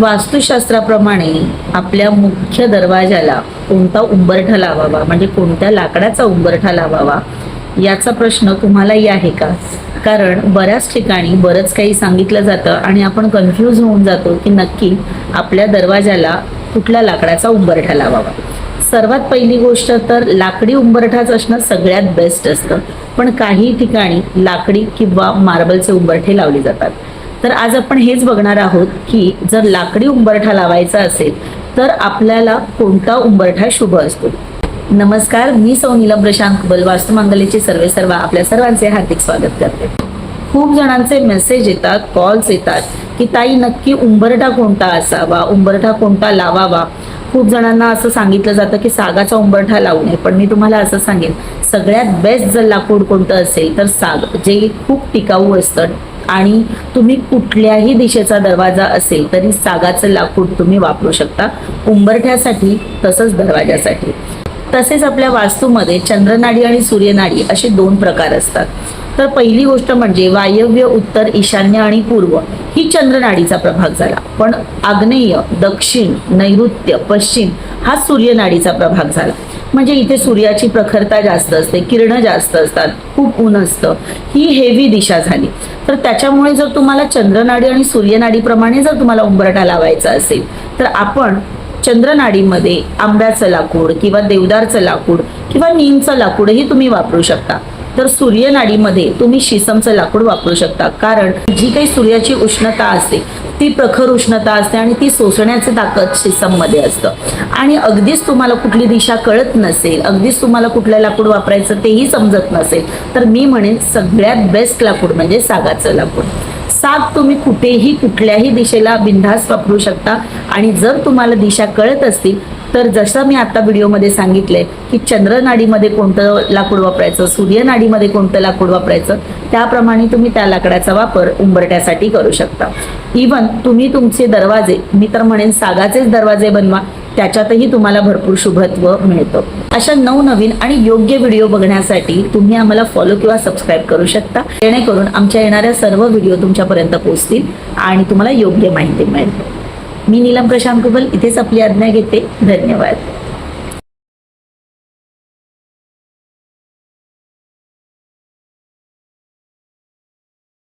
वास्तुशास्त्राप्रमाणे आपल्या मुख्य दरवाजाला कोणता उंबरठा लावावा? म्हणजे कोणत्या लाकडाचा उंबरठा लावावा? याचा प्रश्न तुम्हालाही आहे का? कारण बऱ्याच ठिकाणी बरंच काही सांगितलं जातं आणि आपण कन्फ्यूज होऊन जातो की नक्की आपल्या दरवाजाला कुठल्या लाकडाचा उंबरठा लावावा? सर्वात पहिली गोष्ट तर लाकडी उंबरठाच असणं सगळ्यात बेस्ट असतं. पण काही ठिकाणी लाकडी किंवा मार्बलचे उंबरठे लावले जातात. तर आज आपण हेच बघणार आहोत की जर लाकडी उंबरठा लावायचा असेल तर आपल्याला कोणता उंबरठा शुभ असतो? नमस्कार मी सौ नीलम प्रशांत बल वास्तुमांगलीचे सर्वे सर्व आपल्या सर्वांचे हार्दिक स्वागत करते. खूप जणांचे मेसेज येतात कॉल्स येतात की ताई नक्की उंबरठा कोणता असावा? उंबरठा कोणता लावावा? खूप जणांना असं सांगितलं जातं की सागाचा उंबरठा लावू नये. पण मी तुम्हाला असं सांगेन सगळ्यात बेस्ट जर लाकूड कोणतं असेल तर साग जे खूप टिकाऊ असतं आणि तुम्ही कुठल्याही दिशेचा दरवाजा असेल तरी सागाचं लाकूड तुम्ही वापरू शकता. उंबरठ्यासाठी तसंच दरवाजासाठी तसेच आपल्या वास्तूमध्ये चंद्रनाडी आणि सूर्यनाडी असे दोन प्रकार असतात. तर पहिली गोष्ट म्हणजे वायव्य उत्तर ईशान्य आणि पूर्व ही चंद्रनाडीचा प्रभाग झाला. पण आग्नेय दक्षिण नैऋत्य पश्चिम हा सूर्यनाडीचा प्रभाग झाला. म्हणजे इथे सूर्याची प्रखरता जास्त असते किरणं जास्त असतात खूप ऊन असतं ही हेवी दिशा झाली. तर त्याच्यामुळे जर तुम्हाला चंद्रनाडी आणि सूर्यनाडीप्रमाणे जर तुम्हाला उंबरठा लावायचा असेल तर आपण चंद्रनाडीमध्ये आंब्याचं लाकूड किंवा देवदारचं लाकूड किंवा नीमचं लाकूडही तुम्ही वापरू शकता. तर सूर्यनाडीमध्ये तुम्ही शिसमचं लाकूड वापरू शकता. कारण जी काही सूर्याची उष्णता असते ती प्रखर उष्णता असते आणि ती सोसण्याचं ताकद शिसममध्ये असतं. आणि अगदीच तुम्हाला कुठली दिशा कळत नसेल अगदीच तुम्हाला कुठलं लाकूड वापरायचं तेही समजत नसेल तर मी म्हणेन सगळ्यात बेस्ट लाकूड म्हणजे सागाचं लाकूड. साग तुम्ही कुठेही कुठल्याही दिशेला बिंधास वापरू शकता आणि जर तुम्हाला दिशा कळत असतील तर जसं मी आता व्हिडिओमध्ये सांगितलंय की चंद्रनाडीमध्ये कोणतं लाकूड वापरायचं सूर्यनाडीमध्ये कोणतं लाकूड वापरायचं त्याप्रमाणे तुम्ही त्या लाकडाचा वापर उंबरट्यासाठी करू शकता. इवन तुम्ही तुमचे दरवाजे मी तर म्हणेन सागाचेच दरवाजे बनवा त्याच्यातही तुम्हाला भरपूर शुभत्व मिळतं. अशा नवनवीन आणि योग्य व्हिडिओ बघण्यासाठी तुम्ही आम्हाला फॉलो किंवा सबस्क्राईब करू शकता. जेणेकरून आमच्या येणाऱ्या सर्व व्हिडिओ तुमच्यापर्यंत पोहोचतील आणि तुम्हाला योग्य माहिती मिळेल. मी नीलम प्रशांत कुबल इथेच आपली आज्ञा घेते. धन्यवाद.